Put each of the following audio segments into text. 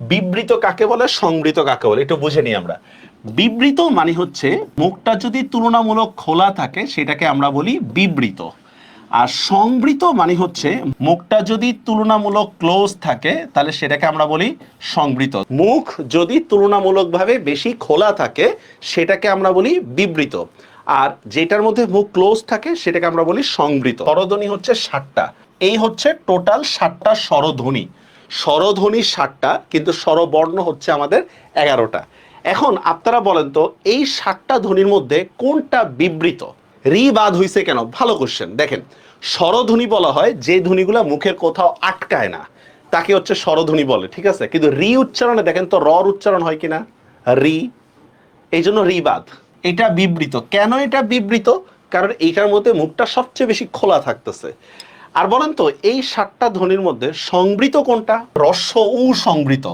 বিবৃত কাকে বলে? সংবৃত কাকে বলে? একটু বুঝে নিই আমরা। বিবৃত মানে হচ্ছে, মুখটা যদি তুলনামূলক খোলা থাকে, সেটাকে আমরা বলি বিবৃত। আর সংবৃত মানে হচ্ছে, মুখটা যদি তুলনামূলক ক্লোজ থাকে, তাহলে সেটাকে আমরা বলি সংবৃত। মুখ যদি তুলনামূলকভাবে বেশি খোলা থাকে, সেটাকে আমরা বলি বিবৃত। আর যেটার মধ্যে মুখ ক্লোজ থাকে, সেটাকে আমরা বলি সংবৃত। স্বরধ্বনি হচ্ছে ষাটটা। এই হচ্ছে টোটাল ষাটটা স্বরধ্বনি। স্বরধ্বনি ষাটটা কিন্তু স্বরবর্ণ হচ্ছে আমাদের এগারোটা। এখন আপনারা বলেন তো, এই ষাটটা ধ্বনির মধ্যে কোনটা বিবৃত? রি বাদ হইছে কেন? ভালো কোশ্চেন দেখেন। স্বরধ্বনি বলা হয় যে ধ্বনিগুলো মুখের কোথাও আটকায় না। তাকে হচ্ছে স্বরধ্বনি বলে, ঠিক আছে? কিন্তু রি উচ্চারণে দেখেন তো রর উচ্চারণ হয় কিনা? রি। এই জন্য রি বাদ। এটা বিবৃত। কেন এটা বিবৃত? কারণ এইটার মধ্যে মুখটা সবচেয়ে বেশি খোলা থাকতেছে। আর বলেন তো এই সাতটা ধ্বনির মধ্যে সংবৃত কোনটা? রস্য উ সংবৃত।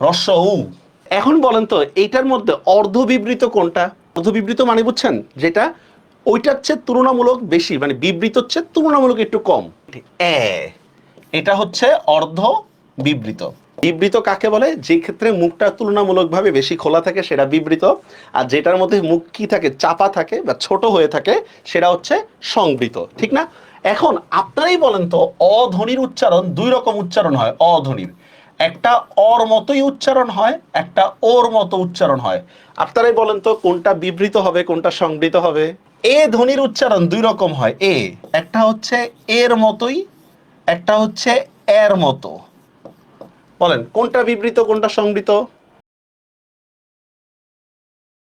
রস্য উ। এখন বলেন তো এইটার মধ্যে অর্ধ বিবৃত কোনটা? অর্ধ বিবৃত মানে বুঝছেন যেটা ওইটার চেয়ে তুলনামূলক বেশি মানে বিবৃত হচ্ছে তুলনামূলক একটু কম। এ। এটা হচ্ছে অর্ধ বিবৃত বিবৃত কাকে বলে? যে ক্ষেত্রে মুখটা তুলনামূলকভাবে বেশি খোলা থাকে সেটা বিবৃত। আর যেটার মধ্যে মুখ কি থাকে চাপা থাকে বা ছোট হয়ে থাকে সেটা হচ্ছে সংবৃত। ঠিক না? এখন আপনারাই বলেন তো, অধ্বনির উচ্চারণ দুই রকম উচ্চারণ হয়, অধ্বনির। একটা অর মতোই উচ্চারণ হয়, একটা ওর মতো উচ্চারণ হয়। আপনারাই বলেন তো, কোনটা বিবৃত হবে, কোনটা সংবৃত হবে? এ ধ্বনির উচ্চারণ দুই রকম হয়, এ, একটা হচ্ছে এর মতোই, একটা হচ্ছে এর মতো। বলেন, কোনটা বিবৃত, কোনটা সংবৃত